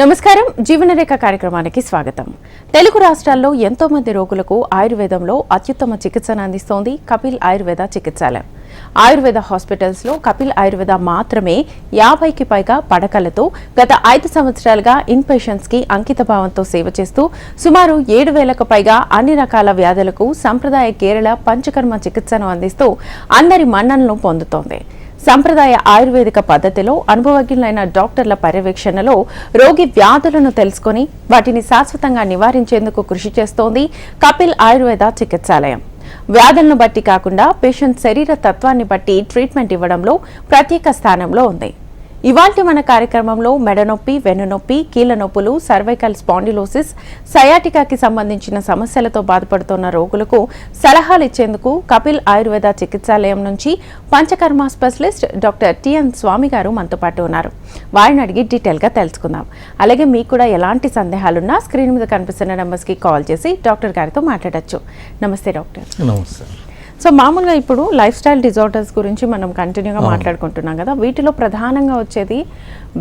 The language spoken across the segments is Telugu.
నమస్కారం. జీవనరేఖ కార్యక్రమానికి స్వాగతం. తెలుగు రాష్ట్రాల్లో ఎంతో మంది రోగులకు ఆయుర్వేదంలో అత్యుత్తమ చికిత్సను అందిస్తోంది కపిల్ ఆయుర్వేద చికిత్సాలయం. ఆయుర్వేద హాస్పిటల్స్లో కపిల్ ఆయుర్వేద మాత్రమే యాభైకి పైగా పడకలతో గత ఐదు సంవత్సరాలుగా ఇన్ అంకితభావంతో కి అంకిత భావంతో సేవ చేస్తూ సుమారు ఏడు వేలకు పైగా అన్ని రకాల వ్యాధులకు సంప్రదాయ కేరళ పంచకర్మ చికిత్సను అందిస్తూ అందరి మన్ననలు పొందుతోంది. సంప్రదాయ ఆయుర్వేదిక పద్ధతిలో అనుభవజ్ఞులైన డాక్టర్ల పర్యవేక్షణలో రోగి వ్యాధులను తెలుసుకొని వాటిని శాశ్వతంగా నివారించేందుకు కృషి చేస్తోంది కపిల్ ఆయుర్వేద చికిత్సాలయం. వ్యాధులను బట్టి కాకుండా పేషెంట్ శరీర తత్వాన్ని బట్టి ట్రీట్మెంట్ ఇవ్వడంలో ప్రత్యేక స్థానంలో ఉంది. ఇవాంటి మన కార్యక్రమంలో మెడనొప్పి వెన్నునొప్పి కీళ్ళ నొప్పులు సర్వైకల్ స్పాండిలోసిస్ సయాటికాకి సంబంధించిన సమస్యలతో బాధపడుతున్న రోగులకు సలహాలు ఇచ్చేందుకు కపిల్ ఆయుర్వేద చికిత్సాలయం నుంచి panchakarma specialist doctor TN Swami గారు మనతో పాటు ఉన్నారు. వారిని అడిగి డీటెయిల్గా తెలుసుకుందాం. అలాగే మీకు కూడా ఎలాంటి సందేహాలున్నా స్క్రీన్ మీద కనిపిస్తున్న నెంబర్స్కి కాల్ చేసి డాక్టర్ గారితో మాట్లాడొచ్చు. నమస్తే డాక్టర్. నమస్తే. సో మామూలుగా ఇప్పుడు లైఫ్ స్టైల్ డిజార్డర్స్ గురించి మనం కంటిన్యూగా మాట్లాడుకుంటున్నాం కదా. వీటిలో ప్రధానంగా వచ్చేది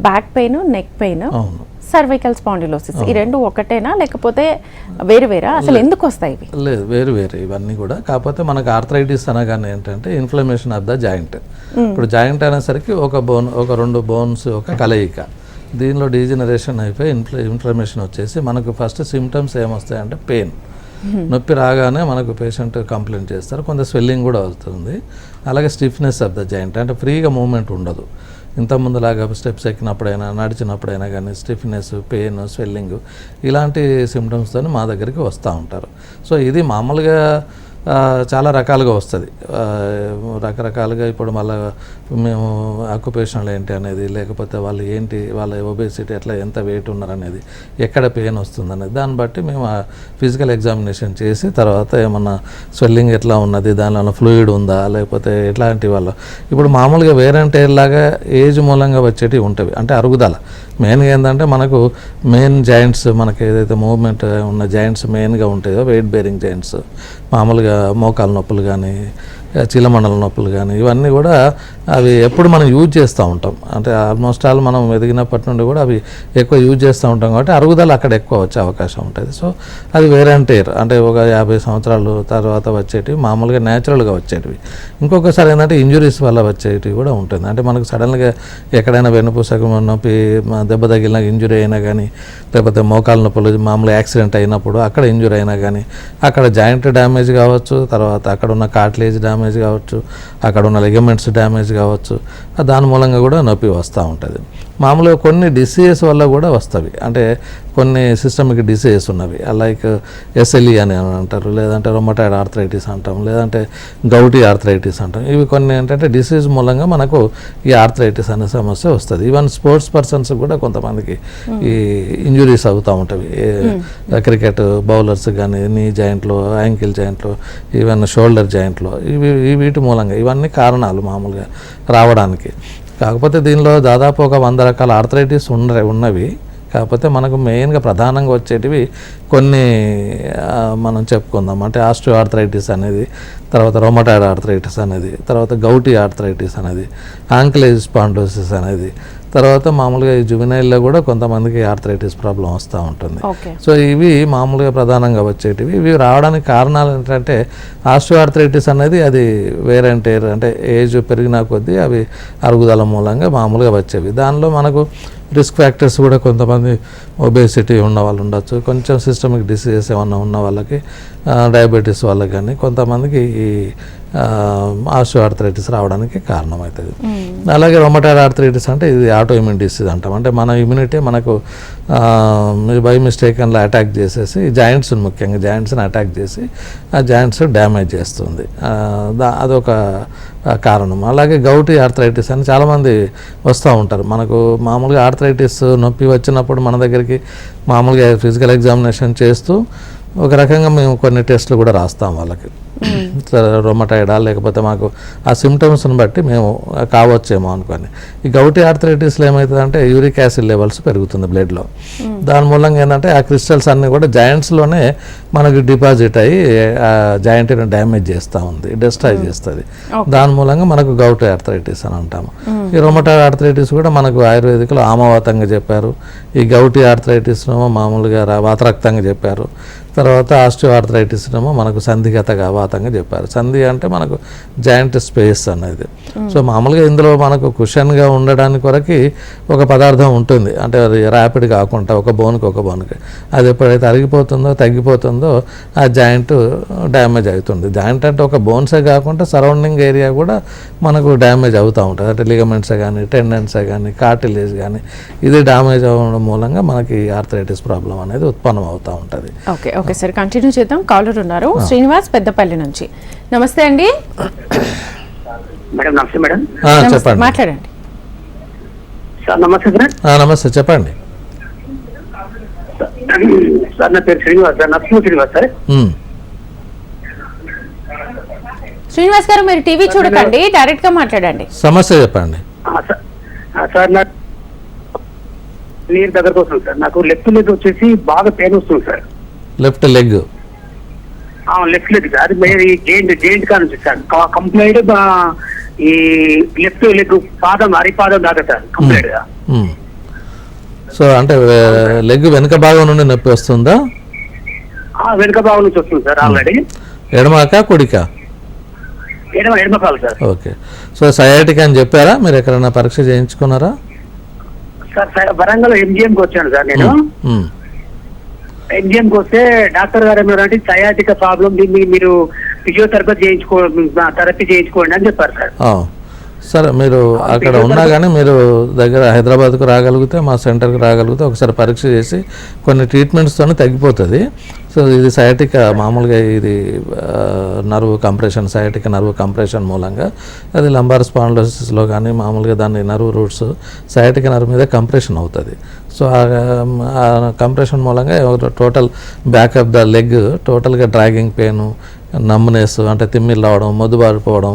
back pain neck pain cervical spondylosis. ఈ రెండు ఒకటేనా లేకపోతే వేరు వేరా? అసలు ఎందుకు వస్తాయి ఇవి? లేదు వేరు వేరు ఇవన్నీ కూడా. కాకపోతే మనకు ఆర్థరైటిస్ అనగానే ఏంటంటే ఇన్ఫ్లమేషన్ ఆఫ్ ద జాయింట్. ఇప్పుడు జాయింట్ అనేసరికి ఒక బోన్ ఒక రెండు బోన్స్ ఒక కలయిక. దీనిలో డీజనరేషన్ అయిపోయి ఇన్ఫ్ల ఇన్ఫ్లమేషన్ వచ్చేసి మనకు ఫస్ట్ సిమ్టమ్స్ ఏమొస్తాయంటే పెయిన్. నొప్పి రాగానే మనకు పేషెంట్ కంప్లైంట్ చేస్తారు. కొంత స్వెల్లింగ్ కూడా అవుతుంది. అలాగే స్టిఫ్నెస్ ఆఫ్ ద జాయింట్ అంటే ఫ్రీగా మూమెంట్ ఉండదు. ఇంతకుముందులాగా స్టెప్స్ ఎక్కినప్పుడైనా నడిచినప్పుడైనా కానీ స్టిఫ్నెస్ పెయిన్ స్వెల్లింగ్ ఇలాంటి సిమ్టమ్స్తో మా దగ్గరికి వస్తూ ఉంటారు. సో ఇది మామూలుగా చాలా రకాలుగా వస్తుంది. రకరకాలుగా ఇప్పుడు మళ్ళీ మేము ఆక్యుపేషన్లు ఏంటి అనేది లేకపోతే వాళ్ళు ఏంటి వాళ్ళ ఒబేసిటీ ఎట్లా ఎంత వెయిట్ ఉన్నారనేది ఎక్కడ పెయిన్ వస్తుంది అనేది దాన్ని బట్టి మేము ఫిజికల్ ఎగ్జామినేషన్ చేసి తర్వాత ఏమన్నా స్వెల్లింగ్ ఎట్లా ఉన్నది దానిలో ఫ్లూయిడ్ ఉందా లేకపోతే ఎట్లాంటి వాళ్ళు ఇప్పుడు మామూలుగా వేరంటే లాగా ఏజ్ మూలంగా వచ్చేటివి ఉంటాయి అంటే అరుగుదల. మెయిన్గా ఏంటంటే మనకు మెయిన్ జాయింట్స్ మనకి ఏదైతే మూవ్మెంట్ ఉన్న జాయింట్స్ మెయిన్గా ఉంటాయో వెయిట్ బేరింగ్ జాయింట్స్ మామూలుగా మోకాలు నొప్పులు కానీ చీలమండల నొప్పులు కానీ ఇవన్నీ కూడా అవి ఎప్పుడు మనం యూజ్ చేస్తూ ఉంటాం. అంటే ఆల్మోస్ట్ ఆల్ మనం ఎదిగినప్పటి నుండి కూడా అవి ఎక్కువ యూజ్ చేస్తూ ఉంటాం కాబట్టి అరుగుదల అక్కడ ఎక్కువ వచ్చే అవకాశం ఉంటుంది. సో అది వేరే అంటే ఒక యాభై సంవత్సరాలు తర్వాత వచ్చేటివి మామూలుగా న్యాచురల్గా వచ్చేటివి. ఇంకొకసారి ఏంటంటే ఇంజురీస్ వల్ల వచ్చేటివి కూడా ఉంటుంది. అంటే మనకు సడన్గా ఎక్కడైనా వెన్నుపూసకం నొప్పి దెబ్బ తగిలిన ఇంజురీ అయినా కానీ లేకపోతే మోకాలు నొప్పులు మామూలు యాక్సిడెంట్ అయినప్పుడు అక్కడ ఇంజురీ అయినా కానీ అక్కడ జాయింట్ డ్యామేజ్ కావచ్చు తర్వాత అక్కడ ఉన్న కార్ట్లేజ్ డ్యామేజ్ కావచ్చు అక్కడ ఉన్న లిగమెంట్స్ డ్యామేజ్ కావచ్చు దాని మూలంగా కూడా నొప్పి వస్తూ ఉంటుంది. మామూలుగా కొన్ని డిసీజెస్ వల్ల కూడా వస్తవి. అంటే కొన్ని సిస్టమిక్ డిసీజెస్ ఉన్నవి. లైక్ ఎస్ఎల్ఈ అని అంటారు లేదంటే రొమటైడ్ ఆర్థరైటిస్ అంటాం లేదంటే గౌటీ ఆర్థరైటిస్ అంటాం. ఇవి కొన్ని ఏంటంటే డిసీజ్ మూలంగా మనకు ఈ ఆర్థరైటిస్ అనే సమస్య వస్తుంది. ఈవెన్ స్పోర్ట్స్ పర్సన్స్ కూడా కొంతమందికి ఈ ఇంజురీస్ అవుతూ ఉంటాయి క్రికెట్ బౌలర్స్ కానీ నీ జాయింట్లో యాంకిల్ జాయింట్లో ఈవెన్ షోల్డర్ జాయింట్లో ఇవి వీటి మూలంగా ఇవన్నీ కారణాలు మామూలుగా రావడానికి. కాకపోతే దీనిలో దాదాపు ఒక వంద రకాల ఆర్థరైటిస్ ఉన్న ఉన్నవి. కాకపోతే మనకు మెయిన్గా ప్రధానంగా వచ్చేటివి కొన్ని మనం చెప్పుకుందాం. అంటే ఆస్ట్రో ఆర్థరైటిస్ అనేది తర్వాత రొమటాయిడ్ ఆర్థరైటిస్ అనేది తర్వాత గౌటీ ఆర్థరైటిస్ అనేది ఆంక్లేజ్ స్పాండోసిస్ అనేది తర్వాత మామూలుగా ఈ జువెనైల్లో కూడా కొంతమందికి ఆర్థరైటిస్ ప్రాబ్లం వస్తూ ఉంటుంది. సో ఇవి మామూలుగా ప్రధానంగా వచ్చేటివి. ఇవి రావడానికి కారణాలు ఏంటంటే ఆస్ట్రోఆర్థరైటిస్ అనేది అది వేర్ అండ్ టేర్ అంటే ఏజ్ పెరిగిన కొద్దీ అవి అరుగుదల మూలంగా మామూలుగా వచ్చేవి. దానిలో మనకు రిస్క్ ఫ్యాక్టర్స్ కూడా కొంతమంది ఒబేసిటీ ఉన్న వాళ్ళు ఉండొచ్చు. కొంచెం సిస్టమిక్ డిసీజెస్ ఏమన్నా ఉన్న వాళ్ళకి డయాబెటీస్ వాళ్ళకి కానీ కొంతమందికి ఈ ఆస్ట్రోఆర్థరైటిస్ రావడానికి కారణమవుతుంది. అలాగే రొమటైడ్ ఆర్థరైటిస్ అంటే ఇది ఆటో ఇమ్యూన్ డిసీజ్ అంటాం. అంటే మన ఇమ్యూనిటీ మనకు బై మిస్టేక్ అలా అటాక్ చేసేసి జాయింట్స్ని ముఖ్యంగా జాయింట్స్ని అటాక్ చేసి ఆ జాయింట్స్ డ్యామేజ్ చేస్తుంది. అదొక కారణం. అలాగే గౌటీ ఆర్థరైటిస్ అని చాలామంది వస్తూ ఉంటారు. మనకు మామూలుగా ఆర్థరైటిస్ నొప్పి వచ్చినప్పుడు మన దగ్గరికి మామూలుగా ఫిజికల్ ఎగ్జామినేషన్ చేస్తూ ఒక రకంగా మేము కొన్ని టెస్టులు కూడా రాస్తాం వాళ్ళకి. రొమటైడా లేకపోతే మాకు ఆ సిమ్టమ్స్ని బట్టి మేము కావచ్చేమో అనుకొని ఈ గౌటి ఆర్థరైటిస్లో ఏమవుతుందంటే యూరిక్ యాసిడ్ లెవెల్స్ పెరుగుతుంది బ్లడ్లో. దాని మూలంగా ఏంటంటే ఆ క్రిస్టల్స్ అన్నీ కూడా జాయింట్స్లోనే మనకి డిపాజిట్ అయ్యి ఆ జాయింట్ని డ్యామేజ్ చేస్తూ ఉంది డిస్ట్రాయ్ చేస్తుంది. దాని మూలంగా మనకు గౌటి ఆర్థరైటిస్ అని అంటాము. ఈ రొమటైడ్ ఆర్థరైటిస్ కూడా మనకు ఆయుర్వేదికలో ఆమవాతంగా చెప్పారు. ఈ గౌటి ఆర్థరైటిస్ మామూలుగా వాతరక్తంగా చెప్పారు. తర్వాత ఆస్టియో ఆర్థరైటిస్ ఏమో మనకు సంధిగత వాతంగా చెప్పారు. సంధి అంటే మనకు జాయింట్ స్పేస్ అనేది సో మామూలుగా ఇందులో మనకు కుషన్గా ఉండడానికి కొరకి ఒక పదార్థం ఉంటుంది. అంటే అది ర్యాపిడ్ కాకుండా ఒక బోన్కి ఒక బోన్కి. అది ఎప్పుడైతే అరిగిపోతుందో తగ్గిపోతుందో ఆ జాయింట్ డ్యామేజ్ అవుతుంది. జాయింట్ అంటే ఒక బోన్సే కాకుండా సరౌండింగ్ ఏరియా కూడా మనకు డ్యామేజ్ అవుతూ ఉంటుంది. అంటే లిగమెంట్సే కానీ టెండెన్సే కానీ కార్టిలేజ్ కానీ ఇది డ్యామేజ్ అవ్వడం మూలంగా మనకి ఆర్థరైటిస్ ప్రాబ్లం అనేది ఉత్పన్నం అవుతూ ఉంటుంది ఓకే సార్ కంటిన్యూ చేద్దాం. కాలర్ ఉన్నారు. శ్రీనివాస్ పెద్దపల్లి నుంచి. నమస్తే అండి. మేడం నమస్తే మేడం. చెప్పండి. మాట్లాడండి. సార్ నమస్తే సార్. నమస్తే చెప్పండి. సార్ నా పేరు శ్రీనివాస్ సార్. నరసింహ శ్రీనివాస్ సార్. ఉమ్. శ్రీనివాస్ గారు మీరు టీవీ చూడకండి. డైరెక్ట్గా మాట్లాడండి. సమస్య చెప్పండి. ఆ, సార్. ఆ, సార్ నా నీరు దగ్గరకు వస్తుంది సార్. నాకు లెఫ్ట్ లెగ్ వచ్చేసి బాగా పెయిన్ వస్తుంది sir. Left leg left leg అది జెయింట్ జెయింట్ కా నుంచి సార్ కంప్లైంట్ ఈ లెఫ్ట్ లెగ్ పాదం అరిపాదం దాకా సార్ కంప్లైంట్గా. సో అంటే లెగ్ వెనుక భాగం నుండి నొప్పి వస్తుందా? వెనుక భాగం నుంచి వస్తుంది సార్ ఆల్రెడీ ఎడమాక కుడిక? ఎడమ ఎడమ సార్. ఓకే. సో సయాటిక్ అని చెప్పారా? మీరు ఎక్కడైనా పరీక్ష చేయించుకున్నారా? సార్ సార్ వరంగల్ ఎంజిఎంకి వచ్చాను సార్ నేను. ఉమ్. ఎంజిఎంకి వస్తే డాక్టర్ గారు ఏమన్నారంటే సయాటిక ప్రాబ్లం దీన్ని మీరు ఫిజియోథెరపీ చేయించుకో థెరపీ చేయించుకోండి అని చెప్పారు సార్ సరే మీరు అక్కడ ఉన్నా కానీ మీరు దగ్గర హైదరాబాద్కు రాగలిగితే మా సెంటర్కి రాగలిగితే ఒకసారి పరీక్ష చేసి కొన్ని ట్రీట్మెంట్స్తోనే తగ్గిపోతుంది. సో ఇది సయాటిక్ మామూలుగా ఇది nerve compression sciatic nerve compression మూలంగా. అది లంబార్ స్పాండ్లోసిస్లో కానీ మామూలుగా దాని నర్వ్ రూట్స్ సయాటిక్ నర్వ్ మీద కంప్రెషన్ అవుతుంది. సో ఆ కంప్రెషన్ మూలంగా total back of the leg టోటల్గా డ్రాగింగ్ పెయిన్ నమ్నెస్ అంటే తిమ్మిరి రావడం మొద్దుబారిపోవడం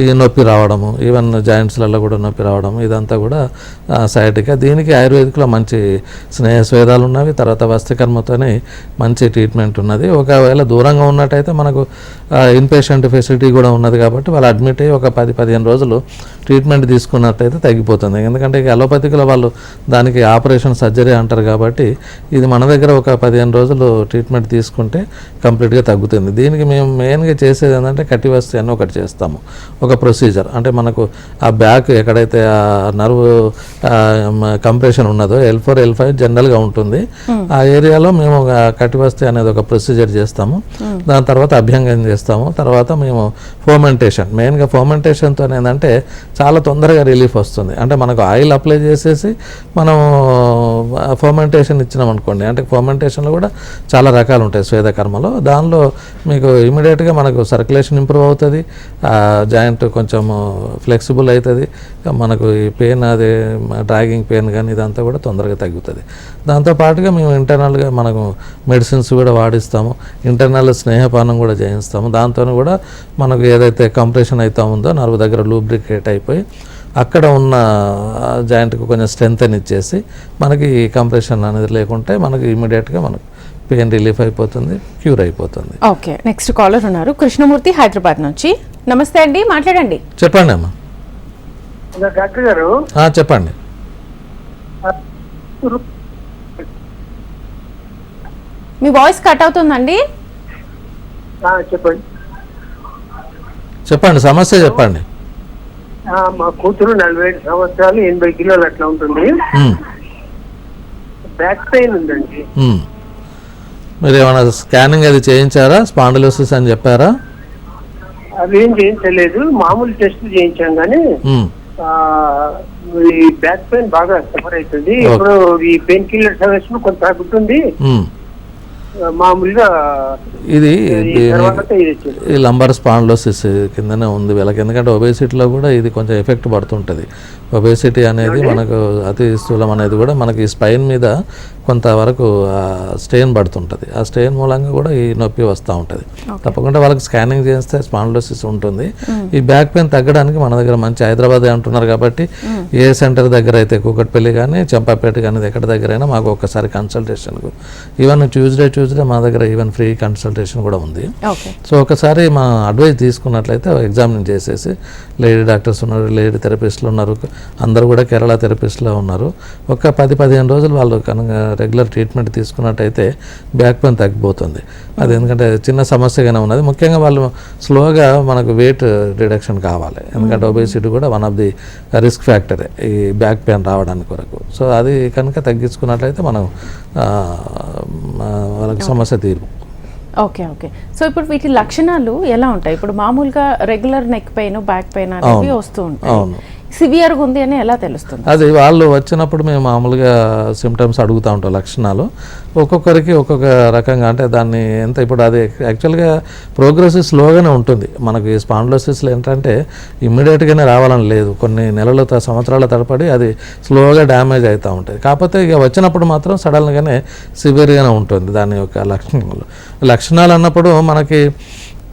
ఈ నొప్పి రావడము ఈవెన్ జాయింట్స్లలో కూడా నొప్పి రావడం ఇదంతా కూడా సైడ్గా దీనికి ఆయుర్వేదిక్లో మంచి స్నేహ స్వేదాలు ఉన్నవి తర్వాత వస్త్రకర్మతోనే మంచి ట్రీట్మెంట్ ఉన్నది. ఒకవేళ దూరంగా ఉన్నట్టయితే మనకు ఇన్పేషెంట్ ఫెసిలిటీ కూడా ఉన్నది కాబట్టి వాళ్ళు అడ్మిట్ అయ్యి ఒక పది పదిహేను రోజులు ట్రీట్మెంట్ తీసుకున్నట్టయితే తగ్గిపోతుంది. ఎందుకంటే ఇక అలోపతికలో వాళ్ళు దానికి ఆపరేషన్ సర్జరీ అంటారు కాబట్టి ఇది మన దగ్గర ఒక పదిహేను రోజులు ట్రీట్మెంట్ తీసుకుంటే కంప్లీట్గా తగ్గుతుంది. దీనికి మేము మెయిన్గా చేసేది ఏంటంటే కటివస్తి అని ఒకటి చేస్తాము. ఒక ప్రొసీజర్ అంటే మనకు ఆ బ్యాక్ ఎక్కడైతే ఆ నర్వ్ కంప్రెషన్ ఉన్నదో ఎల్ ఫోర్ ఎల్ ఫైవ్ జనరల్గా ఉంటుంది. ఆ ఏరియాలో మేము కటివస్తి అనేది ఒక ప్రొసీజర్ చేస్తాము. దాని తర్వాత అభ్యంగం చేస్తాము. తర్వాత మేము ఫోమెంటేషన్ మెయిన్గా ఫోమెంటేషన్తో ఏంటంటే చాలా తొందరగా రిలీఫ్ వస్తుంది. అంటే మనకు ఆయిల్ అప్లై చేసేసి మనం ఫోమెంటేషన్ ఇచ్చినాం అనుకోండి. అంటే ఫోమెంటేషన్లో కూడా చాలా రకాలు ఉంటాయి స్వేదకర్మలో దానిలో మీకు ఇమీడియట్గా మనకు సర్క్యులేషన్ ఇంప్రూవ్ అవుతుంది. జాయింట్ కొంచెం ఫ్లెక్సిబుల్ అవుతుంది మనకు ఈ పెయిన్ అది డ్రాగింగ్ పెయిన్ కానీ ఇదంతా కూడా తొందరగా తగ్గుతుంది. దాంతో పాటుగా మేము ఇంటర్నల్గా మనకు మెడిసిన్స్ కూడా వాడిస్తాము. ఇంటర్నల్ స్నేహపానం కూడా చేయిస్తాము. దాంతో కూడా మనకు ఏదైతే కంప్రెషన్ అవుతా ఉందో నలుగు దగ్గర లూబ్రికేట్ అయిపోయి అక్కడ ఉన్న జాయింట్కి కొంచెం స్ట్రెంత్ ఇచ్చేసి మనకి ఈ కంప్రెషన్ అనేది లేకుంటే మనకి ఇమీడియట్గా మనకు పెయిన్ రిలీఫ్ అయిపోతుంది క్యూర్ అయిపోతుంది. ఓకే నెక్స్ట్ కాలర్ ఉన్నారు. కృష్ణమూర్తి హైదరాబాద్ నుంచి. నమస్తే అండి మాట్లాడండి. చెప్పండి అమ్మా. డాక్టర్ గారు. చెప్పండి. మీ వాయిస్ కట్ అవుతుందండి. చెప్పండి. చెప్పండి సమస్య చెప్పండి. ఆ, మా కూతురు నలభై ఐదు సంవత్సరాలు ఎనభై కిలోలు అట్లా ఉంటుంది. బ్యాక్ పెయిన్ ఉందండి. మీరు ఏమైనా స్కానింగ్ అది చేయించారా? స్పాండిలోసిస్ అని చెప్పారా? అవి ఏం చేయించలేదు మామూలు టెస్ట్ చేయించాం కానీ ఈ బ్యాక్ పెయిన్ బాగా సఫర్ అవుతుంది. ఇప్పుడు ఈ పెయిన్ కిల్లర్ సజెషన్ కొంత తగ్గుతుంది. మామూలుగా ఇది ఈ లంబర్ స్పాండ్లోసిస్ కిందనే ఉంది వీళ్ళకి. ఎందుకంటే ఒబేసిటీలో కూడా ఇది కొంచెం ఎఫెక్ట్ పడుతుంటుంది. ఒబేసిటీ అనేది మనకు అతి స్థూలం అనేది కూడా మనకి స్పైన్ మీద కొంతవరకు స్టెయిన్ పడుతుంటుంది. ఆ స్టెయిన్ మూలంగా కూడా ఈ నొప్పి వస్తూ ఉంటుంది. తప్పకుండా వాళ్ళకి స్కానింగ్ చేస్తే స్పాండ్లోసిస్ ఉంటుంది. ఈ బ్యాక్ పెయిన్ తగ్గడానికి మన దగ్గర మంచి హైదరాబాద్ అంటున్నారు కాబట్టి ఏ సెంటర్ దగ్గర అయితే కూకట్పల్లి కానీ చంపాపేట కానీ ఎక్కడ దగ్గర అయినా మాకు ఒకసారి కన్సల్టేషన్కు ఈవెన్ ట్యూస్డే ట్యూస్డే మా దగ్గర ఈవెన్ ఫ్రీ కన్సల్టేషన్ కూడా ఉంది. సో ఒకసారి మా అడ్వైస్ తీసుకున్నట్లయితే ఎగ్జామిన్ చేసేసి లేడీ డాక్టర్స్ ఉన్నారు లేడీ థెరపిస్టులు ఉన్నారు అందరూ కూడా కేరళ థెరపిస్ట్లో ఉన్నారు. ఒక పది పదిహేను రోజులు వాళ్ళు కనుక రెగ్యులర్ ట్రీట్మెంట్ తీసుకున్నట్టయితే బ్యాక్ పెయిన్ తగ్గిపోతుంది. అది ఎందుకంటే చిన్న సమస్యగానే ఉన్నది. ముఖ్యంగా వాళ్ళు స్లోగా మనకు వెయిట్ రిడక్షన్ కావాలి. ఎందుకంటే ఒబేసిటీ కూడా వన్ ఆఫ్ ది రిస్క్ ఫ్యాక్టరే ఈ బ్యాక్ పెయిన్ రావడానికి వరకు సో అది కనుక తగ్గించుకున్నట్లయితే మనం వాళ్ళకి సమస్య తీరు ఓకే ఓకే సో ఇప్పుడు వీటి లక్షణాలు ఎలా ఉంటాయి? ఇప్పుడు మామూలుగా regular neck pain back pain అనేవి వస్తూ ఉంటాయి. అవును. సివియర్గా ఉంది అని ఎలా తెలుస్తుంది? అది వాళ్ళు వచ్చినప్పుడు మేము మామూలుగా సిమ్టమ్స్ అడుగుతూ ఉంటాం లక్షణాలు. ఒక్కొక్కరికి ఒక్కొక్క రకంగా అంటే దాన్ని ఎంత ఇప్పుడు అది యాక్చువల్గా ప్రోగ్రెస్ స్లోగానే ఉంటుంది. మనకి స్పాండ్లోసిస్లు ఏంటంటే ఇమ్మీడియట్గానే రావాలని లేదు. కొన్ని నెలల త- సంవత్సరాల తడపడి అది స్లోగా డ్యామేజ్ అవుతూ ఉంటుంది. కాకపోతే ఇక వచ్చినప్పుడు మాత్రం సడన్గానే సివియర్గానే ఉంటుంది దాని యొక్క లక్షణాలు. లక్షణాలు అన్నప్పుడు మనకి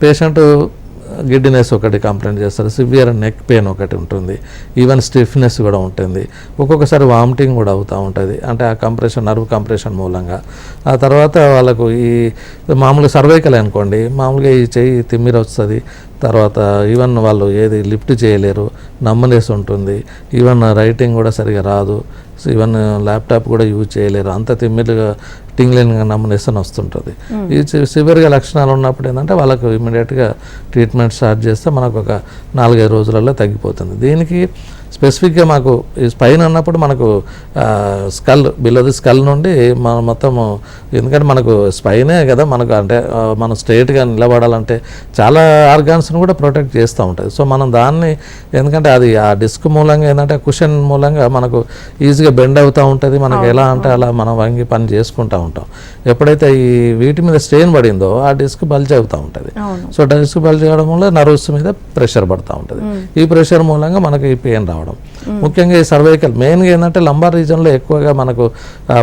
పేషెంట్ గిడ్డినెస్ ఒకటి కంప్లైంట్ చేస్తారు సివియర్ నెక్ పెయిన్ ఒకటి ఉంటుంది ఈవెన్ స్టిఫ్నెస్ కూడా ఉంటుంది. ఒక్కొక్కసారి వామిటింగ్ కూడా అవుతూ ఉంటుంది. అంటే ఆ కంప్రెషన్ నర్వ్ కంప్రెషన్ మూలంగా. ఆ తర్వాత వాళ్ళకు ఈ మామూలుగా సర్వైకల్ అనుకోండి మామూలుగా ఈ చెయ్యి తిమ్మిర వస్తుంది తర్వాత ఈవెన్ వాళ్ళు ఏది లిఫ్ట్ చేయలేరు నమ్మనేసి ఉంటుంది ఈవెన్ రైటింగ్ కూడా సరిగా రాదు ఈవెన్ ల్యాప్టాప్ కూడా యూజ్ చేయలేరు. అంత తిమ్మిరిగా టింగ్లింగ్ నమ్మనేసన్ వస్తుంటుంది. ఈ సి- సివియర్గా లక్షణాలు ఉన్నప్పుడు ఏంటంటే వాళ్ళకు ఇమీడియట్గా ట్రీట్మెంట్ స్టార్ట్ చేస్తే మనకు ఒక నాలుగైదు రోజులలో తగ్గిపోతుంది. దీనికి స్పెసిఫిక్గా మాకు ఈ స్పైన్ అన్నప్పుడు మనకు స్కల్ బిలో ది స్కల్ నుండి మన మొత్తము ఎందుకంటే మనకు స్పైనే కదా మనకు అంటే మనం స్ట్రైట్గా నిలబడాలంటే చాలా ఆర్గాన్స్ని కూడా ప్రొటెక్ట్ చేస్తూ ఉంటుంది సో మనం దాన్ని ఎందుకంటే అది ఆ డిస్క్ మూలంగా ఏంటంటే కుషన్ మూలంగా మనకు ఈజీగా బెండ్ అవుతూ ఉంటుంది. మనకి ఎలా అంటే అలా మనం వంగి పని చేసుకుంటూ ఉంటాం. ఎప్పుడైతే ఈ వీటి మీద స్ట్రెయిన్ పడిందో ఆ డిస్క్ బల్జ్ అవుతూ ఉంటుంది. సో డిస్క్ బల్జ్ అవడం వల్ల నర్వ్స్ మీద ప్రెషర్ పడుతూ ఉంటుంది. ఈ ప్రెషర్ మూలంగా మనకి ఈ పెయిన్ రావడం ముఖ్యంగా ఈ సర్వైకల్ మెయిన్గా ఏంటంటే లంబార్ రీజన్లో ఎక్కువగా మనకు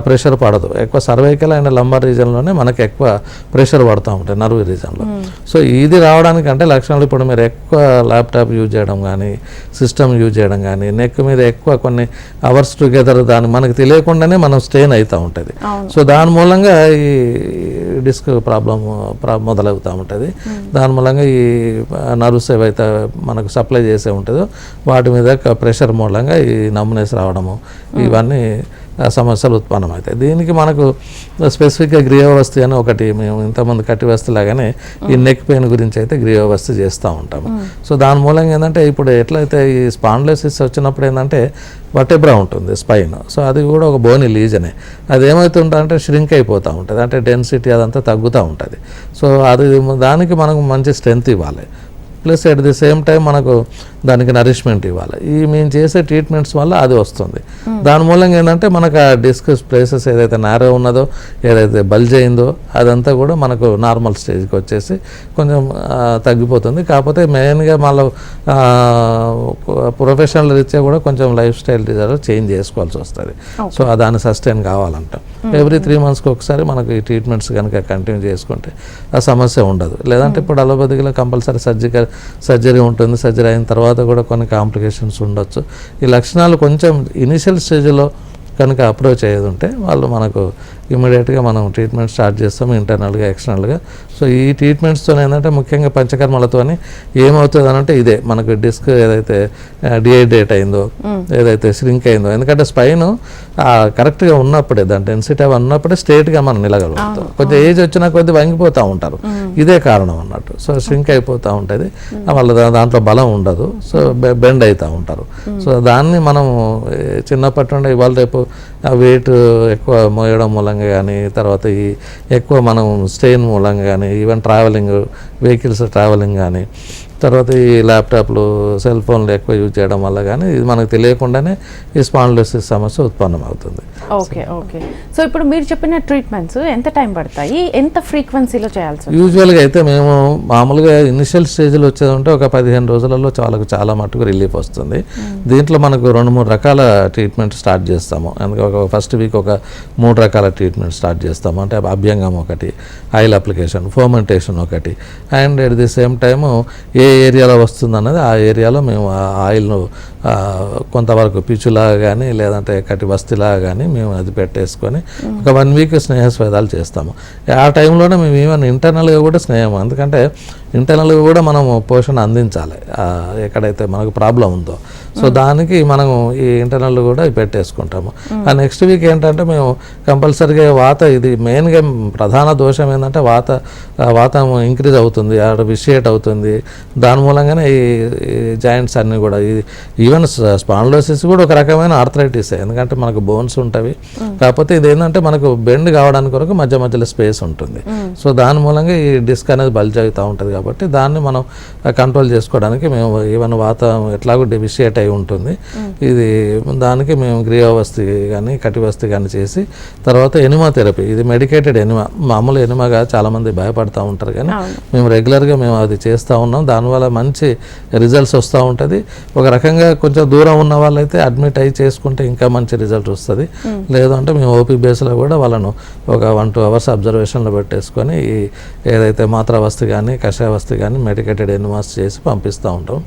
ప్రెషర్ పడదు. ఎక్కువ సర్వైకల్ అండ్ లంబార్ రీజన్లోనే మనకి ఎక్కువ ప్రెషర్ పడుతూ ఉంటాయి నర్వ్ రీజన్లో సో ఇది రావడానికి అంటే లక్షణాలు ఇప్పుడు మీరు ఎక్కువ ల్యాప్టాప్ యూజ్ చేయడం కానీ సిస్టమ్ యూజ్ చేయడం కానీ నెక్ మీద ఎక్కువ కొన్ని అవర్స్ టుగెదర్ దాని మనకు తెలియకుండానే మనం స్ట్రెయిన్ అవుతూ ఉంటుంది. సో దాని మూలంగా ఈ డిస్క్ ప్రాబ్లం మొదలవుతూ ఉంటుంది. దాని మూలంగా ఈ నర్వ్స్ ఏవైతే మనకు సప్లై చేసే ఉంటుందో వాటి మీద ప్రెషర్ మూలంగా ఈ నమ్మునేసి రావడము ఇవన్నీ సమస్యలు ఉత్పన్నమవుతాయి. దీనికి మనకు స్పెసిఫిక్గా గ్రీవవస్తి అని ఒకటి మేము ఇంతకుముందు కట్టివస్తు లాగానే ఈ నెక్ పెయిన్ గురించి అయితే గ్రీవవస్తి చేస్తూ ఉంటాము. సో దాని మూలంగా ఏంటంటే ఇప్పుడు ఎట్లయితే ఈ స్పాండ్లెసిస్ వచ్చినప్పుడు ఏంటంటే వటెబ్రా ఉంటుంది స్పైన్. సో అది కూడా ఒక బోని లీజనే. అది ఏమవుతుంటుంది అంటే ష్రింక్ అయిపోతూ ఉంటుంది. అంటే డెన్సిటీ అదంతా తగ్గుతూ ఉంటుంది. సో అది దానికి మనకు మంచి స్ట్రెంత్ ఇవ్వాలి. Plus at the same time మనకు దానికి నరిష్మెంట్ ఇవ్వాలి. ఈ మేము చేసే ట్రీట్మెంట్స్ వల్ల అది వస్తుంది. దాని మూలంగా ఏంటంటే మనకు ఆ డిస్క్ ప్లేసెస్ ఏదైతే నేరో ఉన్నదో ఏదైతే బల్జ్ అయిందో అదంతా కూడా మనకు నార్మల్ స్టేజ్కి వచ్చేసి కొంచెం తగ్గిపోతుంది. కాకపోతే మెయిన్గా మళ్ళీ ప్రొఫెషనల్ రీత్యా కూడా కొంచెం లైఫ్ స్టైల్ డిజైర్ చేంజ్ చేసుకోవాల్సి వస్తుంది. సో దాన్ని సస్టైన్ కావాలంట. ఎవ్రీ త్రీ మంత్స్కి ఒకసారి మనకు ఈ ట్రీట్మెంట్స్ కనుక కంటిన్యూ చేసుకుంటే ఆ సమస్య ఉండదు. లేదంటే ఇప్పుడు అలోపతిలో కంపల్సరీ సర్జికల్ సర్జరీ ఉంటుంది సర్జరీ అయిన తర్వాత కూడా కొన్ని కాంప్లికేషన్స్ ఉండొచ్చు. ఈ లక్షణాలు కొంచెం ఇనిషియల్ స్టేజ్లో కనుక అప్రోచ్ అయ్యేది ఉంటే వాళ్ళు మనకు ఇమీడియట్గా మనం ట్రీట్మెంట్ స్టార్ట్ చేస్తాం ఇంటర్నల్గా ఎక్స్టర్నల్గా. సో ఈ ట్రీట్మెంట్స్తో ఏంటంటే ముఖ్యంగా పంచకర్మలతో ఏమవుతుంది అంటే ఇదే. మనకు డిస్క్ ఏదైతే డిహైడ్రేట్ అయిందో ఏదైతే శ్రింక్ అయిందో ఎందుకంటే స్పైన్ కరెక్ట్గా ఉన్నప్పుడే దాని డెన్సిటీ ఉన్నప్పుడే స్ట్రేట్గా మనం నిలగలుగుతాం. కొంచెం ఏజ్ వచ్చినా కొద్ది వంగిపోతూ ఉంటారు. ఇదే కారణం అన్నట్టు. సో శ్రింక్ అయిపోతూ ఉంటుంది. వాళ్ళ దాంట్లో బలం ఉండదు. సో బెండ్ అవుతూ ఉంటారు. సో దాన్ని మనం చిన్నప్పటి నుండి ఇవాళ రేపు వెయిట్ ఎక్కువ మోయడం మూలంగా కానీ తర్వాత ఈ ఎక్కువ మనం స్టెయిన్ మూలంగా కానీ ఈవెన్ ట్రావెలింగ్ వెహికల్స్ ట్రావెలింగ్ కానీ తర్వాత ఈ ల్యాప్టాప్లు సెల్ ఫోన్లు ఎక్కువ యూజ్ చేయడం వల్ల కానీ ఇది మనకు తెలియకుండానే ఈ స్పాండ్లోసిస్ సమస్య ఉత్పన్నం అవుతుంది ఓకే ఓకే. సో ఇప్పుడు మీరు చెప్పిన ట్రీట్మెంట్స్ ఎంత టైం పడతాయి? ఎంత ఫ్రీక్వెన్సీలో చేయాల్సి యూజువల్గా అయితే మేము మామూలుగా ఇనిషియల్ స్టేజ్లో వచ్చేది ఉంటే ఒక పదిహేను రోజులలో చాలా చాలా మటుకు రిలీఫ్ వస్తుంది. దీంట్లో మనకు రెండు మూడు రకాల ట్రీట్మెంట్ స్టార్ట్ చేస్తాము. అందుకే ఒక ఫస్ట్ వీక్ ఒక మూడు రకాల ట్రీట్మెంట్ స్టార్ట్ చేస్తాము. అంటే అభ్యంగం ఒకటి ఆయిల్ అప్లికేషన్ ఫోమెంటేషన్ ఒకటి. And at the same time ఏ ఏరియాలో వస్తుంది అన్నది ఆ ఏరియాలో మేము ఆ ఆయిల్ను కొంతవరకు పిచ్చులాగా కానీ లేదంటే కటి బస్తిలాగా కానీ మేము అది పెట్టేసుకొని ఒక వన్ వీక్ స్నేహ స్వేదాలు చేస్తాము. ఆ టైంలోనే మేము ఈవెన్ ఇంటర్నల్గా కూడా స్నేహం ఎందుకంటే ఇంటర్నల్గా కూడా మనము పోషణ అందించాలి. ఎక్కడైతే మనకు ప్రాబ్లం ఉందో. సో దానికి మనము ఈ ఇంటర్నల్ కూడా పెట్టేసుకుంటాము. ఆ నెక్స్ట్ వీక్ ఏంటంటే మేము కంపల్సరీగా వాత ఇది మెయిన్గా ప్రధాన దోషం ఏంటంటే వాత వాతం ఇంక్రీజ్ అవుతుంది ఆడ విషియేట్ అవుతుంది. దాని మూలంగానే ఈ జాయింట్స్ అన్నీ కూడా ఈ ఈవెన్ స్పాండ్లోసిస్ కూడా ఒక రకమైన ఆర్థరైటిస్ ఎందుకంటే మనకు బోన్స్ ఉంటవి. కాకపోతే ఇది ఏంటంటే మనకు బెండ్ కావడానికి కొరకు మధ్య మధ్యలో స్పేస్ ఉంటుంది. సో దాని మూలంగా ఈ డిస్క్ అనేది బల్జ్ అవుతూ ఉంటుంది కాబట్టి దాన్ని మనం కంట్రోల్ చేసుకోవడానికి మేము ఈవెన్ వాతం ఎట్లాగో డివిషియేట్ అయి ఉంటుంది. ఇది దానికి మేము గ్రీవవస్తి కానీ కటివస్తి కానీ చేసి తర్వాత ఎనిమా థెరపీ. ఇది మెడికేటెడ్ ఎనిమా. మామూలు ఎనిమాగా చాలామంది భయపడతా ఉంటారు కానీ మేము రెగ్యులర్గా మేము అది చేస్తూ ఉన్నాం. దానివల్ల మంచి రిజల్ట్స్ వస్తూ ఉంటుంది. ఒక రకంగా కొంచెం దూరం ఉన్న వాళ్ళైతే అడ్మిట్ అయ్యి చేసుకుంటే ఇంకా మంచి రిజల్ట్ వస్తుంది. లేదంటే మేము ఓపీ బేస్లో కూడా వాళ్ళను ఒక వన్ టూ అవర్స్ అబ్జర్వేషన్లో పెట్టేసుకొని ఏదైతే ఏదైతే మాత్రావస్తి కానీ కషాయవస్తి కానీ మెడికేటెడ్ ఎన్వాస్ చేసి పంపిస్తూ ఉంటాం.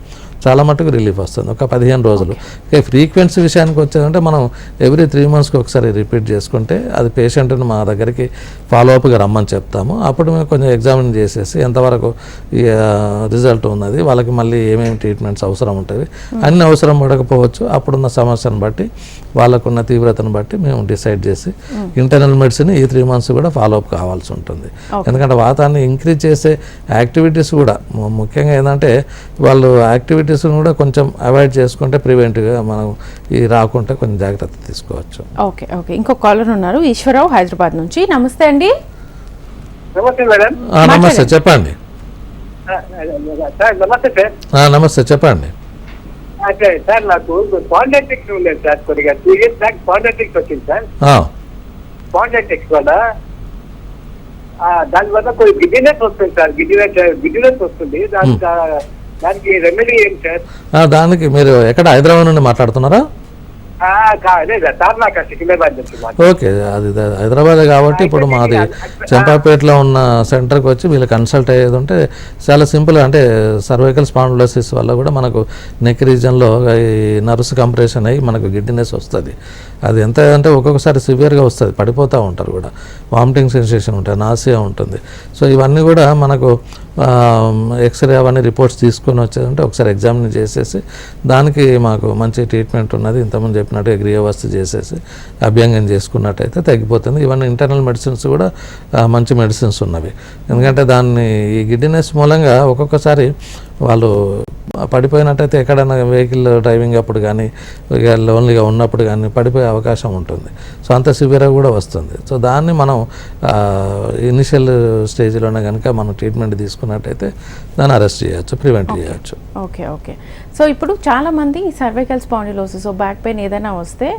చాలా మటుకు రిలీఫ్ వస్తుంది. ఒక పదిహేను రోజులు. ఇక ఫ్రీక్వెన్సీ విషయానికి వచ్చేదంటే మనం ఎవ్రీ త్రీ మంత్స్కి ఒకసారి రిపీట్ చేసుకుంటే అది పేషెంట్ని మా దగ్గరికి ఫాలోఅప్గా రమ్మని చెప్తాము. అప్పుడు మేము కొంచెం ఎగ్జామిన్ చేసేసి ఎంతవరకు రిజల్ట్ ఉన్నది వాళ్ళకి మళ్ళీ ఏమేమి ట్రీట్మెంట్స్ అవసరం ఉంటుంది అన్ని అవసరం పడకపోవచ్చు అప్పుడున్న సమస్యను బట్టి వాళ్ళకున్న తీవ్రతను బట్టి మేము డిసైడ్ చేసి ఇంటర్నల్ మెడిసిన్ ఈ త్రీ మంత్స్ కూడా ఫాలోఅప్ కావాల్సి ఉంటుంది. ఎందుకంటే వాతాన్ని ఇంక్రీజ్ చేసే యాక్టివిటీస్ కూడా ముఖ్యంగా ఏంటంటే వాళ్ళు యాక్టివిటీస్ కూడా కొంచెం అవాయిడ్ చేసుకుంటే ప్రివెంట్గా మనం ఈ రాకుంటే కొంచెం జాగ్రత్త తీసుకోవచ్చు. Okay okay. ఇంకో కాలర్ ఉన్నారు. ఈశ్వరరావు హైదరాబాద్ నుంచి. నమస్తే అండి. నమస్తే మేడం. నమస్తే. చెప్పండి. సార్ నమస్తే సార్. ఆ, నమస్తే. చెప్పండి. సార్ నాకు పాండెటిక్స్ ఉండేది సార్ కొద్దిగా. టూ ఇయర్స్ బ్యాక్ పాండెటిక్స్ వచ్చింది సార్. ఆ, పాండెటిక్స్ వల్ల ఆ, దాని వల్ల కొన్ని గిడ్డినెస్ వస్తుంది సార్. గిడ్డినెస్ గిడ్డినెస్ వస్తుంది. దానికి ఆ, దానికి రెమెడీ ఏంటి సార్ దానికి మీరు ఎక్కడ హైదరాబాద్ నుండి మాట్లాడుతున్నారా. ఓకే అది హైదరాబాద్ కాబట్టి ఇప్పుడు మాది చంపాపేటలో ఉన్న సెంటర్కి వచ్చి వీళ్ళు కన్సల్ట్ అయ్యేది ఉంటే చాలా సింపుల్ అంటే సర్వైకల్ స్పాండ్లోసిస్ వల్ల కూడా మనకు నెక్ రీజన్లో ఈ నర్వ్స్ కంప్రెషన్ అయ్యి మనకు గిడ్డినెస్ వస్తుంది. అది ఎంత అంటే ఒక్కొక్కసారి సివియర్గా వస్తుంది పడిపోతూ ఉంటారు కూడా. వామిటింగ్ సెన్సేషన్ ఉంటుంది నాసియా ఉంటుంది. సో ఇవన్నీ కూడా మనకు ఎక్స్రే అవన్నీ రిపోర్ట్స్ తీసుకొని వచ్చేదంటే ఒకసారి ఎగ్జామిన్ చేసేసి దానికి మాకు మంచి ట్రీట్మెంట్ ఉన్నది. ఇంతకుముందు చెప్పినట్టు గృహవస్థ చేసేసి అభ్యంగం చేసుకున్నట్టయితే తగ్గిపోతుంది. ఇవన్నీ ఇంటర్నల్ మెడిసిన్స్ కూడా మంచి మెడిసిన్స్ ఉన్నవి. ఎందుకంటే దాన్ని ఈ గిడ్డినెస్ మూలంగా ఒక్కొక్కసారి వాళ్ళు పడిపోయినట్టయితే ఎక్కడైనా వెహికల్ డ్రైవింగ్ అప్పుడు కానీ లోన్లీగా ఉన్నప్పుడు కానీ పడిపోయే అవకాశం ఉంటుంది. సో అంత సివియర్గా కూడా వస్తుంది. సో దాన్ని మనం ఇనిషియల్ స్టేజ్లోనే కనుక మనం ట్రీట్మెంట్ తీసుకున్నట్టయితే దాన్ని అరెస్ట్ చేయొచ్చు ప్రివెంట్ చేయొచ్చు. Okay okay. సో ఇప్పుడు చాలా మంది సర్వైకల్ స్పాండిలోసిస్ బ్యాక్ పెయిన్ ఏదైనా వస్తే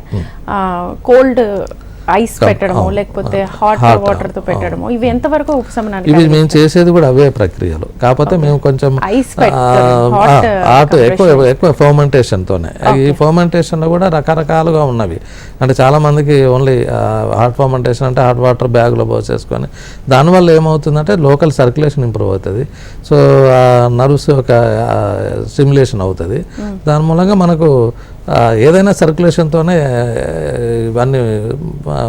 కోల్డ్ ఐస్ పెట్టడము. లేకపోతే హాట్ వాటర్తో పెట్టడము ఇవి ఎంతవరకు ఉపశమనానికి ఇవి మేము చేసేది కూడా అవే ప్రక్రియలు. కాకపోతే మేము కొంచెం hot, హాట్ ఎక్కువ ఎక్కువ ఫర్మెంటేషన్తోనే ఈ ఫర్మెంటేషన్లో కూడా రకరకాలుగా ఉన్నవి. అంటే చాలా మందికి ఓన్లీ హాట్ ఫర్మెంటేషన్ అంటే హాట్ వాటర్ బ్యాగ్లో పోసేసుకొని దానివల్ల ఏమవుతుందంటే లోకల్ సర్క్యులేషన్ ఇంప్రూవ్ అవుతుంది. సో నర్వ్స్ ఒక స్టిమ్యులేషన్ అవుతుంది. దాని మూలంగా మనకు ఏదైనా సర్క్యులేషన్తోనే ఇవన్నీ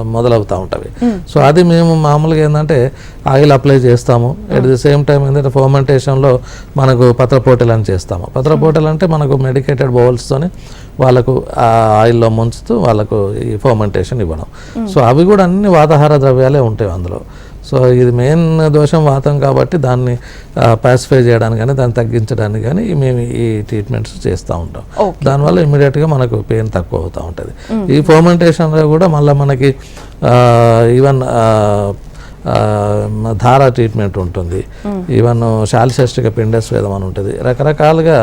మొదలవుతూ ఉంటాయి. సో అది మేము మామూలుగా ఏంటంటే ఆయిల్ అప్లై చేస్తాము. ఎట్ ది సేమ్ టైం ఏంటంటే ఫర్మెంటేషన్లో మనకు పత్రపోటలు అని చేస్తాము. పత్రపోటలు అంటే మనకు మెడికేటెడ్ బౌల్స్తోని వాళ్ళకు ఆ ఆయిల్లో ముంచుతూ వాళ్ళకు ఈ ఫర్మెంటేషన్ ఇవ్వడం. సో అవి కూడా అన్ని వాతాహార ద్రవ్యాలే ఉంటాయి అందులో. సో ఇది మెయిన్ దోషం వాతం కాబట్టి దాన్ని పాసిఫై చేయడానికి కానీ దాన్ని తగ్గించడానికి కానీ మేము ఈ ట్రీట్మెంట్స్ చేస్తూ ఉంటాం. దానివల్ల ఇమీడియట్గా మనకు పెయిన్ తక్కువ అవుతూ ఉంటుంది. ఈ ఫర్మెంటేషన్లో కూడా మళ్ళీ మనకి ఈవెన్ ధార ట్రీట్మెంట్ ఉంటుంది. ఈవెన్ శాలిషష్టిక పిండస్వేదం అని ఉంటుంది. రకరకాలుగా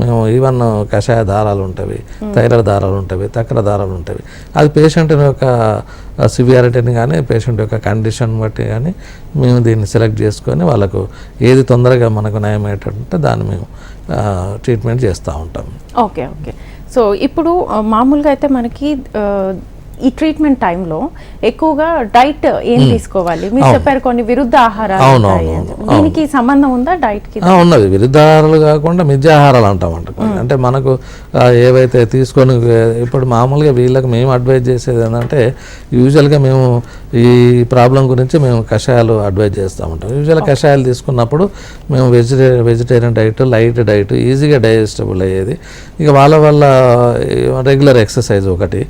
మేము ఈవెన్ కషాయ దారాలు ఉంటాయి థైరాయిడ్ దారాలు ఉంటాయి తక్కర దారాలు ఉంటాయి అది పేషెంట్ యొక్క సివియారిటీని కానీ పేషెంట్ యొక్క కండిషన్ బట్టి కానీ మేము దీన్ని సెలెక్ట్ చేసుకొని వాళ్ళకు ఏది తొందరగా మనకు నయమయ్యేటంటే దాన్ని మేము ట్రీట్మెంట్ చేస్తూ ఉంటాం. Okay okay. సో ఇప్పుడు మామూలుగా అయితే మనకి ఈ ట్రీట్మెంట్ టైంలో ఎక్కువగా డైట్ ఏం తీసుకోవాలి మీరు. చెప్పారు కొన్ని విరుద్ధ ఆహారాలు. దీనికి సంబంధం ఉందా డైట్కి ఉన్నది విరుద్ధాహారాలు కాకుండా మిథ్యాహారాలు అంటామంట. అంటే మనకు ఏవైతే తీసుకొని ఇప్పుడు మామూలుగా వీళ్ళకి మేము అడ్వైజ్ చేసేది ఏంటంటే యూజువల్గా మేము ఈ ప్రాబ్లం గురించి మేము కషాయాలు అడ్వైజ్ చేస్తూ ఉంటాం. యూజువల్ కషాయాలు తీసుకున్నప్పుడు మేము వెజిటే వెజిటేరియన్ డైట్ లైట్ డైట్ ఈజీగా డైజెస్టబుల్ అయ్యేది. ఇక వాళ్ళ వల్ల రెగ్యులర్ ఎక్సర్సైజ్ ఒకటి.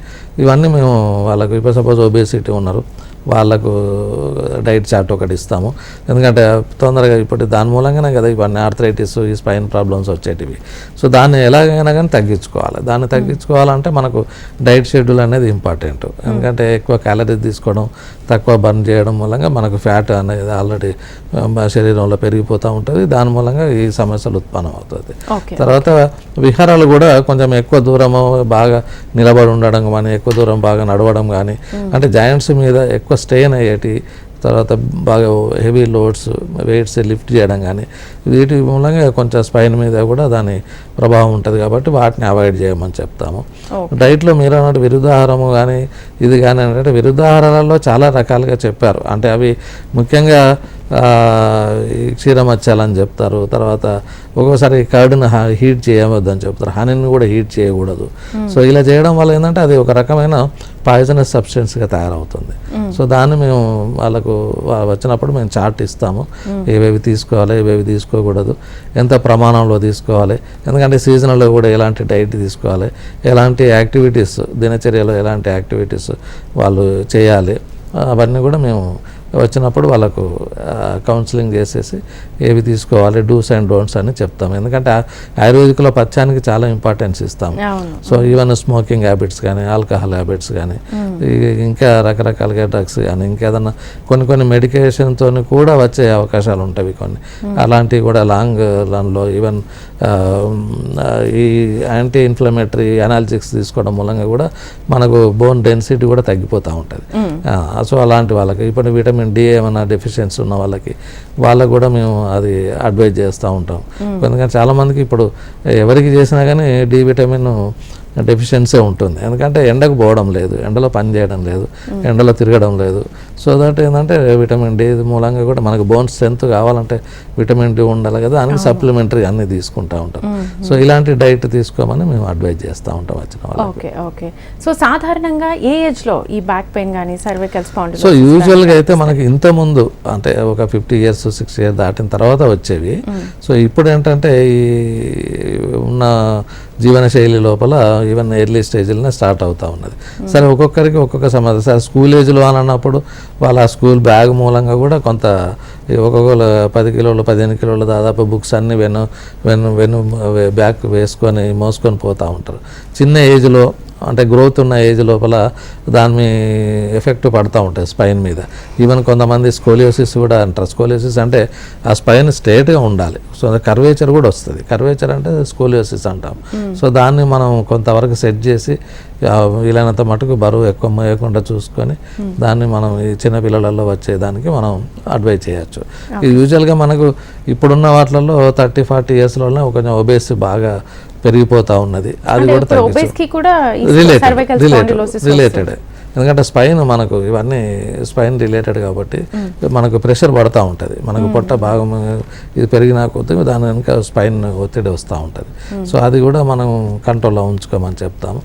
ఇవన్నీ మేము వాళ్ళకు ఇప్పుడు సపోజ్ ఒబేసిటీ ఉన్నారు. వాళ్ళకు డైట్ చార్ట్ ఒకటి ఇస్తాము. ఎందుకంటే తొందరగా ఇప్పుడు దాని మూలంగానే కదా ఇవన్నీ ఆర్థరైటిస్ ఈ స్పైన్ ప్రాబ్లమ్స్ వచ్చేటివి. సో దాన్ని ఎలాగైనా కానీ తగ్గించుకోవాలి. దాన్ని తగ్గించుకోవాలంటే మనకు డైట్ షెడ్యూల్ అనేది ఇంపార్టెంట్. ఎందుకంటే ఎక్కువ క్యాలరీస్ తీసుకోవడం తక్కువ బర్న్ చేయడం మూలంగా మనకు ఫ్యాట్ అనేది ఆల్రెడీ శరీరంలో పెరిగిపోతూ ఉంటుంది. దాని మూలంగా ఈ సమస్యలు ఉత్పన్నం అవుతుంది. తర్వాత విహారాలు కూడా కొంచెం ఎక్కువ దూరం బాగా నిలబడి ఉండడం కానీ ఎక్కువ దూరం బాగా నడవడం కానీ అంటే జాయింట్స్ మీద ఎక్కువ స్ట్రెయిన్ అయ్యేటి తర్వాత బాగా హెవీ లోడ్స్ వెయిట్స్ లిఫ్ట్ చేయడం కానీ వీటి మూలంగా కొంచెం స్పైన్ మీద కూడా దాని ప్రభావం ఉంటుంది కాబట్టి వాటిని అవాయిడ్ చేయమని చెప్తాము. డైట్లో మీరు అన్నట్టు విరుద్ధాహారము కానీ ఇది కానీ అంటే విరుద్ధాహారాలలో చాలా రకాలుగా చెప్పారు అంటే అవి ముఖ్యంగా క్షీరమత్యాలని చెప్తారు. తర్వాత ఒక్కోసారి కర్డ్ని హీట్ చేయవద్దని చెప్తారు. హనీని కూడా హీట్ చేయకూడదు. సో ఇలా చేయడం వల్ల ఏంటంటే అది ఒక రకమైన పాయిజనస్ సబ్స్టెన్స్గా తయారవుతుంది. సో దాన్ని మేము వాళ్ళకు వచ్చినప్పుడు మేము చార్ట్ ఇస్తాము. ఏవేవి తీసుకోవాలి ఏవేవి తీసుకోకూడదు. ఎంత ప్రమాణంలో తీసుకోవాలి ఎందుకంటే సీజనల్లో కూడా ఎలాంటి డైట్ తీసుకోవాలి ఎలాంటి యాక్టివిటీస్ దినచర్యలో ఎలాంటి యాక్టివిటీస్ వాళ్ళు చేయాలి అవన్నీ కూడా మేము వచ్చినప్పుడు వాళ్ళకు కౌన్సిలింగ్ చేసేసి ఏవి తీసుకోవాలి డూస్ అండ్ డోంట్స్ అని చెప్తాం. ఎందుకంటే ఆయుర్వేదిక్లో పథ్యానికి చాలా ఇంపార్టెన్స్ ఇస్తాం సో ఈవెన్ స్మోకింగ్ హ్యాబిట్స్ కానీ ఆల్కహాల్ హ్యాబిట్స్ కానీ ఇంకా రకరకాలుగా డ్రగ్స్ కానీ ఇంకేదన్నా కొన్ని కొన్ని మెడికేషన్తో కూడా వచ్చే అవకాశాలు ఉంటాయి కొన్ని. అలాంటివి కూడా లాంగ్ రన్లో ఈవెన్ ఈ యాంటీ ఇన్ఫ్లమేటరీ అనాలజిక్స్ తీసుకోవడం మూలంగా కూడా మనకు బోన్ డెన్సిటీ కూడా తగ్గిపోతూ ఉంటుంది. సో అలాంటి వాళ్ళకి ఇప్పుడు విటమిన్ డి ఏమైనా డెఫిషియన్సీ ఉన్న వాళ్ళకి వాళ్ళకు కూడా మేము అది అడ్వైజ్ చేస్తూ ఉంటాం. ఎందుకంటే చాలామందికి ఇప్పుడు ఎవరికి చేసినా కానీ డి విటమిన్ డెఫిషియన్సీ ఉంటుంది. ఎందుకంటే ఎండకు పోవడం లేదు ఎండలో పని చేయడం లేదు ఎండలో తిరగడం లేదు. సో దట్ ఏంటంటే విటమిన్ డి మూలంగా కూడా మనకు బోన్ స్ట్రెంత్ కావాలంటే విటమిన్ డి ఉండాలి కదా దానికి సప్లిమెంటరీ అన్ని తీసుకుంటూ ఉంటాం. సో ఇలాంటి డైట్ తీసుకోమని మేము అడ్వైజ్ చేస్తూ ఉంటాం వచ్చిన ఓకే ఓకే. సో సాధారణంగా ఏ ఏజ్లో ఈ బ్యాక్ పెయిన్ కానీ సర్వికల్ సో స్పాండిలోసిస్ యూజువల్గా అయితే మనకి ఇంత ముందు అంటే ఒక ఫిఫ్టీ ఇయర్స్ సిక్స్ ఇయర్స్ దాటిన తర్వాత వచ్చేవి. సో ఇప్పుడు ఏంటంటే ఈ ఉన్న జీవనశైలి లోపల ఈవెన్ ఎర్లీ స్టేజ్లోనే స్టార్ట్ అవుతూ ఉన్నది. సరే ఒక్కొక్కరికి ఒక్కొక్క సమస్య. సరే స్కూల్ ఏజ్లో అని అన్నప్పుడు వాళ్ళ ఆ స్కూల్ బ్యాగ్ మూలంగా కూడా కొంత ఒక్కొక్కరు పది కిలోలు పదిహేను కిలోలు దాదాపు బుక్స్ అన్నీ వెను వెను వెను బ్యాగ్ వేసుకొని మోసుకొని పోతూ ఉంటారు. చిన్న ఏజ్లో అంటే గ్రోత్ ఉన్న ఏజ్ లోపల దాని మీ ఎఫెక్ట్ పడుతూ ఉంటుంది స్పైన్ మీద. ఈవెన్ కొంతమంది స్కోలియోసిస్ కూడా అంటారు. స్కోలియోసిస్ అంటే ఆ స్పైన్ స్ట్రేట్గా ఉండాలి. సో కర్వేచర్ కూడా వస్తుంది. కర్వేచర్ అంటే స్కోలియోసిస్ అంటాం. సో దాన్ని మనం కొంతవరకు సెట్ చేసి వీలైనంత మటుకు బరువు ఎక్కువ మోయకుండా చూసుకొని దాన్ని మనం ఈ చిన్న పిల్లలలో వచ్చేదానికి మనం అడ్వైజ్ చేయొచ్చు. ఇది యూజువల్గా మనకు ఇప్పుడున్న వాటిలలో థర్టీ ఫార్టీ ఇయర్స్లోనే కొంచెం ఒబేస్ బాగా పెరిగిపోతూ ఉన్నది. అది కూడా రిలేటెడ్ రిలేటెడ్ ఎందుకంటే స్పైన్ మనకు ఇవన్నీ స్పైన్ రిలేటెడ్ కాబట్టి మనకు ప్రెషర్ పడతా ఉంటుంది. మనకు పొట్ట భాగం ఇది పెరిగినా కొద్దీ దాని వెనుక స్పైన్ ఒత్తిడి వస్తూ ఉంటుంది. సో అది కూడా మనం కంట్రోల్లో ఉంచుకోమని చెప్తాము.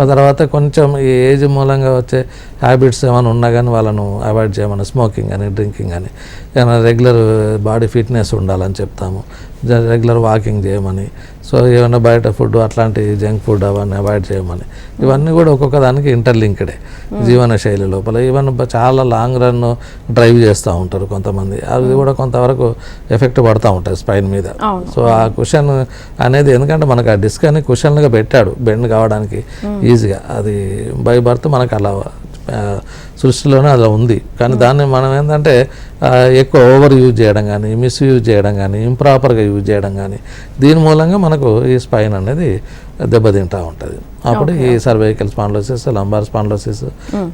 ఆ తర్వాత కొంచెం ఈ ఏజ్ మూలంగా వచ్చే హ్యాబిట్స్ ఏమైనా ఉన్నా కానీ వాళ్ళను అవాయిడ్ చేయమని స్మోకింగ్ అని డ్రింకింగ్ అని ఏమైనా రెగ్యులర్ బాడీ ఫిట్నెస్ ఉండాలని చెప్తాము. రెగ్యులర్ వాకింగ్ చేయమని. సో ఏమైనా బయట ఫుడ్ అట్లాంటి జంక్ ఫుడ్ అవన్నీ అవాయిడ్ చేయమని. ఇవన్నీ కూడా ఒక్కొక్క దానికి ఇంటర్లింక్డే జీవన శైలి లోపల. ఈవెన్ చాలా లాంగ్ రన్ డ్రైవ్ చేస్తూ ఉంటారు కొంతమంది. అది కూడా కొంతవరకు ఎఫెక్ట్ పడుతూ ఉంటుంది స్పైన్ మీద. సో ఆ కుషన్ అనేది ఎందుకంటే మనకు ఆ డిస్క్ అని కుషన్లుగా పెట్టాడు. బెండ్ కావడానికి ఈజీగా అది బై బర్త్ మనకు అలా సృష్టిలోనే అలా ఉంది. కానీ దాన్ని మనం ఏంటంటే ఎక్కువ ఓవర్ యూజ్ చేయడం కానీ మిస్యూజ్ చేయడం కానీ ఇంప్రాపర్గా యూజ్ చేయడం కానీ దీని మూలంగా మనకు ఈ స్పైన్ అనేది దెబ్బతింటూ ఉంటుంది. అప్పుడు ఈ సర్వైకల్ స్పాండ్లోసిస్ లంబార్ స్పాండ్లోసిస్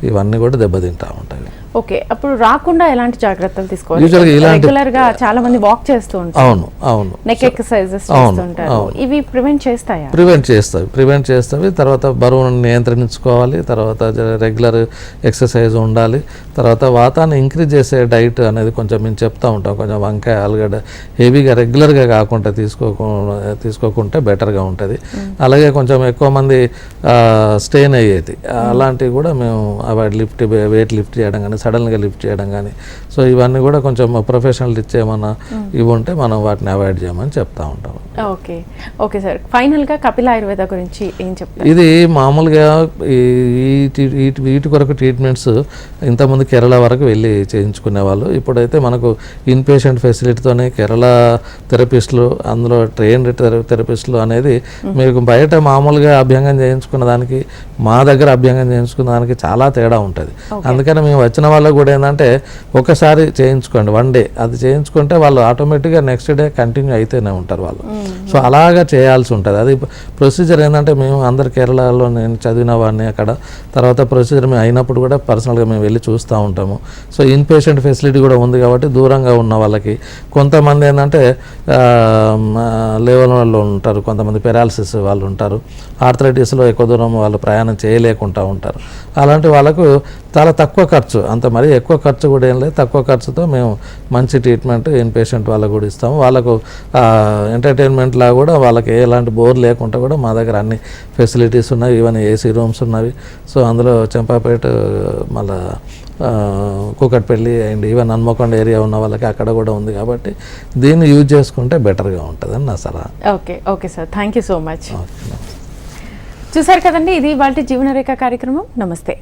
ఇవన్నీ కూడా దెబ్బతింటా ఉంటాయి. ఓకే అప్పుడు రాకుండా ఎలాంటి జాగ్రత్తలు తీసుకోవాలి? రెగ్యులర్గా చాలా మంది వాక్ చేస్తూ ఉంటారు. అవును అవును. నెక్ ఎక్సర్సైజెస్ చేస్తుంటారు. ఇవి ప్రివెంట్ చేస్తాయా? ప్రివెంట్ చేస్తాయి ప్రివెంట్ చేస్తాయి. తర్వాత బరువును నియంత్రించుకోవాలి తర్వాత రెగ్యులర్ ఎక్సర్సైజ్ ఉండాలి తర్వాత వాతాన్ని ఇంక్రీజ్ చేసే డైట్ అనేది కొంచెం మేము చెప్తా ఉంటాం. కొంచెం వంకాయ ఆలుగడ్డ హెవీగా రెగ్యులర్గా కాకుండా తీసుకోకుండా తీసుకోకుంటే బెటర్గా ఉంటుంది. అలాగే కొంచెం ఎక్కువ మంది స్టెయిన్ అయ్యేది. అలాంటివి కూడా మేము అవాయిడ్ లిఫ్ట్ వెయిట్ లిఫ్ట్ చేయడం కానీ సడన్గా లిఫ్ట్ చేయడం కానీ. సో ఇవన్నీ కూడా కొంచెం ప్రొఫెషనల్ ఇచ్చేమన్నా ఇవి ఉంటే మనం వాటిని అవాయిడ్ చేయమని చెప్తా ఉంటాం. ఓకే. Okay sir. ఫైనల్గా కపిల్ ఆయుర్వేద గురించి ఏం చెప్తారు? ఇది మామూలుగా వీటి కొరకు ట్రీట్మెంట్స్ ఇంతకుముందు కేరళ వరకు వెళ్ళి చేయించుకునే వాళ్ళు ఇప్పుడైతే మనకు ఇన్ పేషెంట్ ఫెసిలిటీతోనే కేరళ థెరపిస్టులు అందులో ట్రైన్డ్ థెరపిస్టులు అనేది మీకు బయట మామూలుగా అభ్యంగం చేయించుకున్న దానికి మా దగ్గర అభ్యంగం చేయించుకున్న దానికి చాలా తేడా ఉంటుంది. అందుకని మేము వచ్చిన వాళ్ళకు కూడా ఏంటంటే ఒకసారి చేయించుకోండి వన్ డే. అది చేయించుకుంటే వాళ్ళు ఆటోమేటిక్గా నెక్స్ట్ డే కంటిన్యూ అయితేనే ఉంటారు వాళ్ళు. సో అలాగా చేయాల్సి ఉంటుంది. అది ప్రొసీజర్ ఏంటంటే మేము అందరు కేరళలో నేను చదివిన వాడిని అక్కడ. తర్వాత ప్రొసీజర్ మేము అయినప్పుడు కూడా పర్సనల్గా మేము వెళ్ళి చూస్తూ ఉంటాము. సో ఇన్ పేషెంట్ ఫెసిలిటీ కూడా ఉంది కాబట్టి దూరంగా ఉన్న వాళ్ళకి. కొంతమంది ఏంటంటే లెవెల్ వాళ్ళు ఉంటారు. కొంతమంది పెరాలసిస్ వాళ్ళు ఉంటారు. ఆర్థరైటిస్లో ఎక్కువ దూరం వాళ్ళు ప్రయాణం చేయలేకుండా ఉంటారు. అలాంటి వాళ్ళకు చాలా తక్కువ ఖర్చు. అంత మరీ ఎక్కువ ఖర్చు కూడా ఏం లేదు. తక్కువ ఖర్చుతో మేము మంచి ట్రీట్మెంట్ ఇన్ పేషెంట్ వాళ్ళకు కూడా ఇస్తాము. వాళ్ళకు ఎంటర్టైన్మెంట్ లా కూడా వాళ్ళకి ఎలాంటి బోర్ లేకుండా కూడా మా దగ్గర అన్ని ఫెసిలిటీస్ ఉన్నాయి. ఈవెన్ ఏసీ రూమ్స్ ఉన్నవి. సో అందులో చెంపాపేట మళ్ళా Kukatpally and even Hanamkonda area ఉన్న వాళ్ళకి అక్కడ కూడా ఉంది కాబట్టి దీన్ని యూజ్ చేసుకుంటే బెటర్గా ఉంటుందని నా సలహా. Okay. Okay sir. Thank you so much. Okay. చూసారు కదండి ఇది వాటి జీవనరేఖ కార్యక్రమం. నమస్తే.